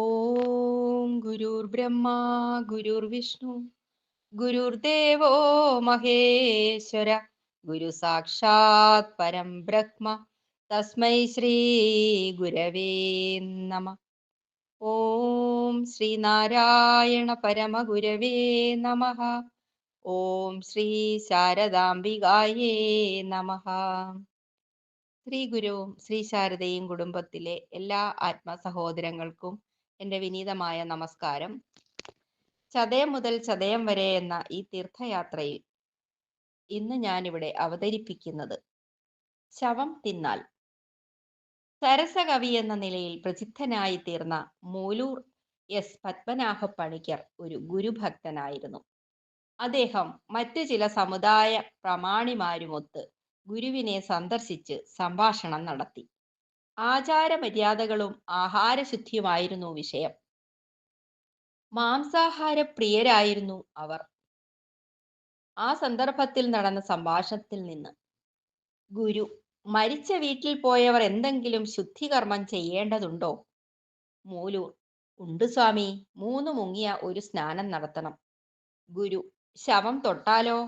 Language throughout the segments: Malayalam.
ഓം ഗുരുർബ്രഹ്മ ഗുരുർവിഷ്ണു ഗുരുർദേവോ മഹേശ്വര ഗുരു സാക്ഷാത് പരം ബ്രഹ്മ തസ്മൈ ശ്രീ ഗുരവേ നമ. ഓം ശ്രീനാരായണ പരമഗുരവേ നമ. ഓം ശ്രീ ശാരദാംബികായേ നമ. ശ്രീ ഗുരുവും ശ്രീ ശാരദയും കുടുംബത്തിലെ എല്ലാ ആത്മസഹോദരങ്ങൾക്കും എന്റെ വിനീതമായ നമസ്കാരം. ചതയം മുതൽ ചതയം വരെ എന്ന ഈ തീർത്ഥയാത്രയിൽ ഇന്ന് ഞാനിവിടെ അവതരിപ്പിക്കുന്നത് ശവം തിന്നാൽ. സരസകവി എന്ന നിലയിൽ പ്രസിദ്ധനായി തീർന്ന മൂലൂർ എസ് പത്മനാഭ പണിക്കർ ഒരു ഗുരുഭക്തനായിരുന്നു. അദ്ദേഹം മറ്റു ചില സമുദായ പ്രമാണിമാരുമൊത്ത് ഗുരുവിനെ സന്ദർശിച്ച് സംഭാഷണം നടത്തി. ആചാരമര്യാദകളും ആഹാരശുദ്ധിയുമായിരുന്നു വിഷയം. മാംസാഹാര പ്രിയരായിരുന്നു അവർ. ആ സന്ദർഭത്തിൽ നടന്ന സംഭാഷണത്തിൽ നിന്ന് ഗുരു മരിച്ച വീട്ടിൽ പോയവർ എന്തെങ്കിലും ശുദ്ധികർമ്മം ചെയ്യേണ്ടതുണ്ടോ? മൂലൂർ ഉണ്ട് സ്വാമി. മൂന്ന് മുങ്ങിയ ഒരു സ്നാനം നടത്തണം. ഗുരു ശവം തൊട്ടാലോ?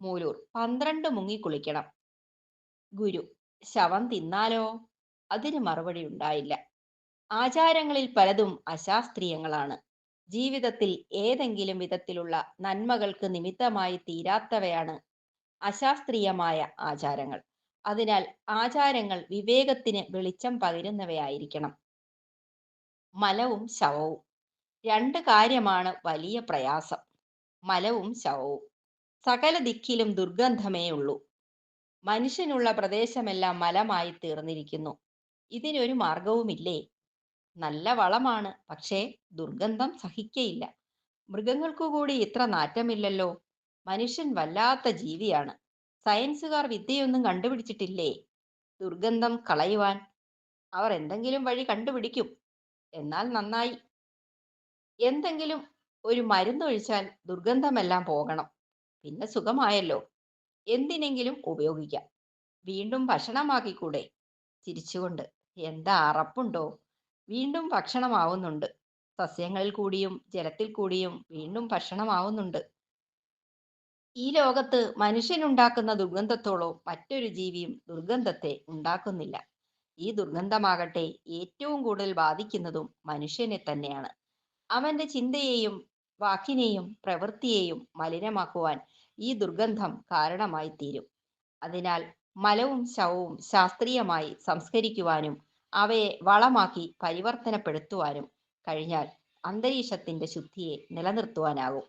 മൂലൂർ പന്ത്രണ്ട് മുങ്ങി കുളിക്കണം. ഗുരു ശവം തിന്നാലോ? അതിന് മറുപടി ഉണ്ടായില്ല. ആചാരങ്ങളിൽ പലതും അശാസ്ത്രീയങ്ങളാണ്. ജീവിതത്തിൽ ഏതെങ്കിലും വിധത്തിലുള്ള നന്മകൾക്ക് നിമിത്തമായി തീരാത്തവയാണ് അശാസ്ത്രീയമായ ആചാരങ്ങൾ. അതിനാൽ ആചാരങ്ങൾ വിവേകത്തിന് വെളിച്ചം പകരുന്നവയായിരിക്കണം. മലവും ശവവും. രണ്ട് കാര്യമാണ് വലിയ പ്രയാസം. മലവും ശവവും. സകല ദിക്കിലും ദുർഗന്ധമേ ഉള്ളൂ മനുഷ്യനുള്ള പ്രദേശമെല്ലാം മലമായി തീർന്നിരിക്കുന്നു. ഇതിനൊരു മാർഗവുമില്ലേ നല്ല വളമാണ് പക്ഷേ ദുർഗന്ധം സഹിക്കയില്ല. മൃഗങ്ങൾക്കു കൂടി ഇത്ര നാറ്റമില്ലല്ലോ. മനുഷ്യൻ വല്ലാത്ത ജീവിയാണ്. സയൻസുകാർ വിദ്യയൊന്നും കണ്ടുപിടിച്ചിട്ടില്ലേ? ദുർഗന്ധം കളയുവാൻ. അവർ എന്തെങ്കിലും വഴി കണ്ടുപിടിക്കും. എന്നാൽ നന്നായി. എന്തെങ്കിലും ഒരു മരുന്നൊഴിച്ചാൽ ദുർഗന്ധമെല്ലാം പോകണം. പിന്നെ സുഖമായല്ലോ. എന്തിനെങ്കിലും ഉപയോഗിക്കാം. വീണ്ടും ഭക്ഷണമാക്കിക്കൂടെ? ചിരിച്ചുകൊണ്ട്. എന്താ അറപ്പുണ്ടോ? വീണ്ടും ഭക്ഷണമാവുന്നുണ്ട്. സസ്യങ്ങളിൽ കൂടിയും ജലത്തിൽ കൂടിയും വീണ്ടും ഭക്ഷണമാവുന്നുണ്ട്. ഈ ലോകത്ത് മനുഷ്യനുണ്ടാക്കുന്ന ദുർഗന്ധത്തോളോ മറ്റൊരു ജീവിയും ദുർഗന്ധത്തെ ഉണ്ടാക്കുന്നില്ല. ഈ ദുർഗന്ധമാകട്ടെ ഏറ്റവും കൂടുതൽ ബാധിക്കുന്നതും മനുഷ്യനെ തന്നെയാണ്. അവന്റെ ചിന്തയെയും വാക്കിനെയും പ്രവൃത്തിയെയും മലിനമാക്കുവാൻ ഈ ദുർഗന്ധം കാരണമായി തീരും അതിനാൽ മലവും ശവവും ശാസ്ത്രീയമായി സംസ്കരിക്കുവാനും അവയെ വളമാക്കി പരിവർത്തനപ്പെടുത്തുവാനും കഴിഞ്ഞാൽ അന്തരീക്ഷത്തിന്റെ ശുദ്ധിയെ നിലനിർത്തുവാനാകും.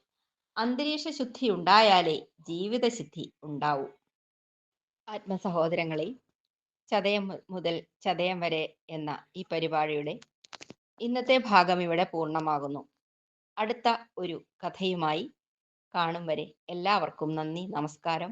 അന്തരീക്ഷ ശുദ്ധി ഉണ്ടായാലേ ജീവിതശുദ്ധി ഉണ്ടാവൂ. ആത്മസഹോദരങ്ങളെ ചതയം മുതൽ ചതയം വരെ എന്ന ഈ പരിപാടിയുടെ ഇന്നത്തെ ഭാഗം ഇവിടെ പൂർണമാകുന്നു. അടുത്ത ഒരു കഥയുമായി കാണും വരെ എല്ലാവർക്കും നന്ദി നമസ്കാരം.